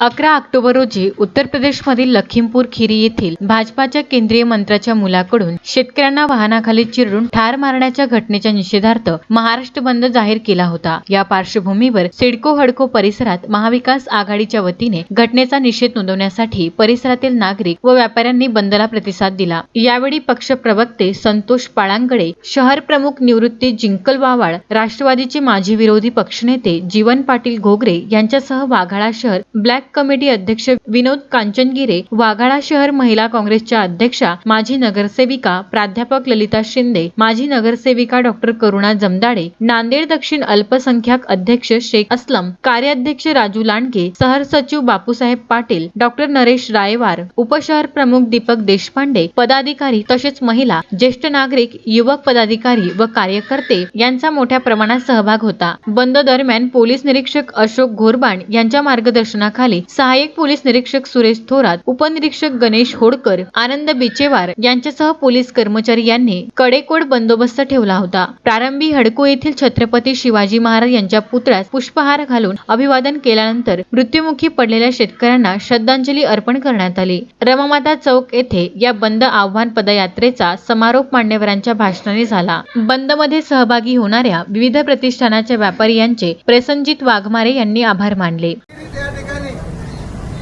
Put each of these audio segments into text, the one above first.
अकरा ऑक्टोबर रोजी उत्तर प्रदेशमधील लखीमपूर खिरी येथील भाजपाच्या केंद्रीय मंत्र्याच्या मुलाकडून शेतकऱ्यांना वाहनाखाली चिरडून ठार मारण्याच्या घटनेच्या निषेधार्थ महाराष्ट्र बंद जाहीर केला होता. या पार्श्वभूमीवर सिडको हडको परिसरात महाविकास आघाडीच्या वतीने घटनेचा निषेध नोंदवण्यासाठी परिसरातील नागरिक व व्यापाऱ्यांनी बंदला प्रतिसाद दिला. यावेळी पक्ष प्रवक्ते संतोष पाळांगडे शहर प्रमुख निवृत्ती जिंकलवावाळ राष्ट्रवादीचे माजी विरोधी पक्षनेते जीवन पाटील घोगरे यांच्यासह वाघाळा शहर ब्लॅक कमिटी अध्यक्ष विनोद कांचनगिरे वाघाळा शहर महिला काँग्रेसच्या अध्यक्षा माजी नगरसेविका प्राध्यापक ललिता शिंदे माजी नगरसेविका डॉक्टर करुणा जमदाडे नांदेड दक्षिण अल्पसंख्याक अध्यक्ष शेख असलम कार्याध्यक्ष राजू लांडगे सहर सचिव बापूसाहेब पाटील डॉक्टर नरेश रायवार उपशहर प्रमुख दीपक देशपांडे पदाधिकारी तसेच महिला ज्येष्ठ नागरिक युवक पदाधिकारी व कार्यकर्ते यांचा मोठ्या प्रमाणात सहभाग होता. बंद दरम्यान पोलीस निरीक्षक अशोक घोरबाण यांच्या मार्गदर्शनाखाली सहाय्यक पोलीस निरीक्षक सुरेश थोरात उपनिरीक्षक गणेश होडकर आनंद बिचेवार यांच्यासह पोलीस कर्मचारी यांनी कडेकोड बंदोबस्त ठेवला होता. प्रारंभी हडको येथील छत्रपती शिवाजी महाराज यांच्या पुतळ्यास पुष्पहार घालून अभिवादन केल्यानंतर मृत्युमुखी पडलेल्या शेतकऱ्यांना श्रद्धांजली अर्पण करण्यात आली. रमामाता चौक येथे या बंद आव्हान पदयात्रेचा समारोप मान्यवरांच्या भाषणाने झाला. बंदमध्ये सहभागी होणाऱ्या विविध प्रतिष्ठानाच्या व्यापारी यांचे प्रसंजित वाघमारे यांनी आभार मानले.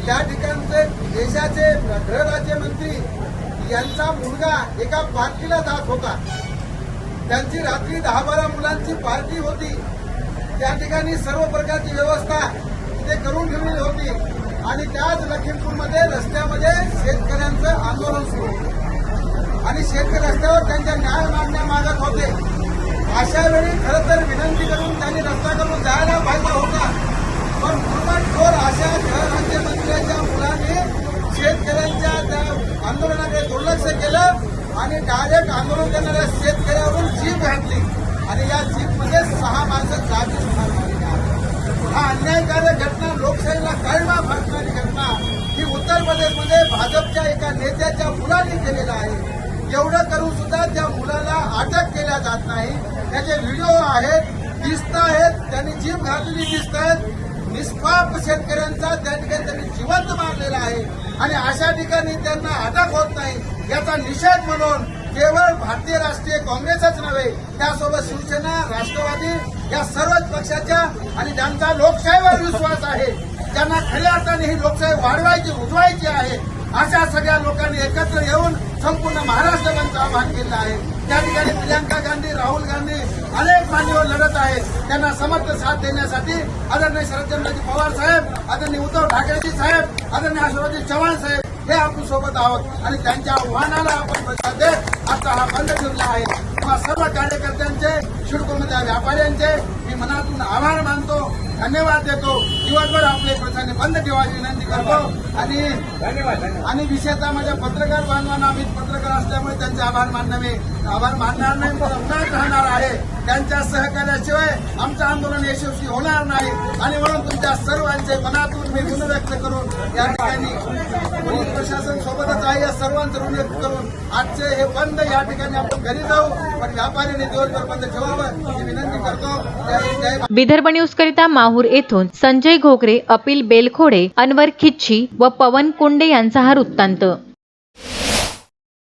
त्या ठिकाणचे देशाचे गृहराज्यमंत्री यांचा मुलगा एका पार्टीला जात होता. त्यांची रात्री दहा बारा मुलांची पार्टी होती. त्या ठिकाणी सर्व प्रकारची व्यवस्था तिथे करून ठेवलेली होती. आणि त्याच लखीमपूरमध्ये रस्त्यामध्ये शेतकऱ्यांचं आंदोलन सुरू होतं. आणि शेतकरी रस्त्यावर त्यांच्या न्याय मागण्या मागत होते. अशा वेळी खरं तर विनंती करून त्यांनी रस्ता करून जायला पाहिजे होता पण मुरमाडखोर अशा गृहराज्यमंत्र्याच्या मुलाने शेतकऱ्यांच्या त्या आंदोलनाकडे दुर्लक्ष केलं आणि डायरेक्ट आंदोलन करणाऱ्या शेतकऱ्यावरून जीप घातली. आणि या जीपमध्ये सहा माणसं जागीच ठार हा अन्यायकारक घटना लोकशाहीला कळमा फाटणारी घटना. ही उत्तर प्रदेशमध्ये भाजपच्या एका नेत्याच्या मुलाने केलेला आहे. एवढं करून सुद्धा त्या मुलाला अटक केल्या जात नाही. त्याचे व्हिडिओ आहेत दिसत आहेत त्यांनी जीभ घातलेली दिसत आहेत. निष्पाप शेतकऱ्यांचा त्या ठिकाणी त्यांनी जिवंत मारलेला आहे आणि अशा ठिकाणी त्यांना अटक होत नाही याचा निषेध म्हणून केवळ भारतीय राष्ट्रीय काँग्रेसच नव्हे त्यासोबत शिवसेना राष्ट्रवादी या सर्वच पक्षाच्या आणि ज्यांचा लोकशाहीवर विश्वास आहे ज्यांना खऱ्या अर्थाने ही लोकशाही वाढवायची उजवायची आहे अशा सगळ्या लोकांनी एकत्र येऊन संपूर्ण महाराष्ट्र बंदचं आवाहन केलं आहे. त्या ठिकाणी प्रियंका गांधी राहुल गांधी अनेक मान्यवर लढत आहेत. त्यांना समर्थ साथ देण्यासाठी आदरणीय शरदचंद्रजी पवार साहेब आदरणीय उद्धव ठाकरेजी साहेब आदरणीय अशोकजी चव्हाण साहेब हे आपण सोबत आहोत आणि त्यांच्या आव्हानाला आपण प्रतिसाद देत आता हा बंद ठेवला आहे. किंवा सर्व कार्यकर्त्यांचे शिडकोमधल्या व्यापाऱ्यांचे मी मनातून आभार मानतो. धन्यवाद देतो. दिवसभर आपले प्रश्न बंद ठेवायची विनंती करतो. आणि आणि विशेषतः माझ्या पत्रकार बांधवांना आम्ही पत्रकार असल्यामुळे त्यांचे आभार मानणं मी आभार मानणार नाही उन्हात राहणार आहे. त्यांच्या सहकार्याशिवाय आमचं आंदोलन यशस्वी होणार नाही. आणि म्हणून तुमच्या सर्वांचे मनातून मी ऋण व्यक्त करून या ठिकाणी पोलीस प्रशासन सोबतच आहे या सर्वांचं ऋण व्यक्त करून आजचे हे बंद या ठिकाणी आपण घरी जाऊ. पण व्यापाऱ्यांनी दिवसभर बंद ठेवावं ही विनंती करतो. विदर्भ न्यूज करिता माहूर येथून संजय घोगरे अपिल बेलखोडे अनवर खिच्ची व पवन कोंडे यांचा हा वृत्तांत.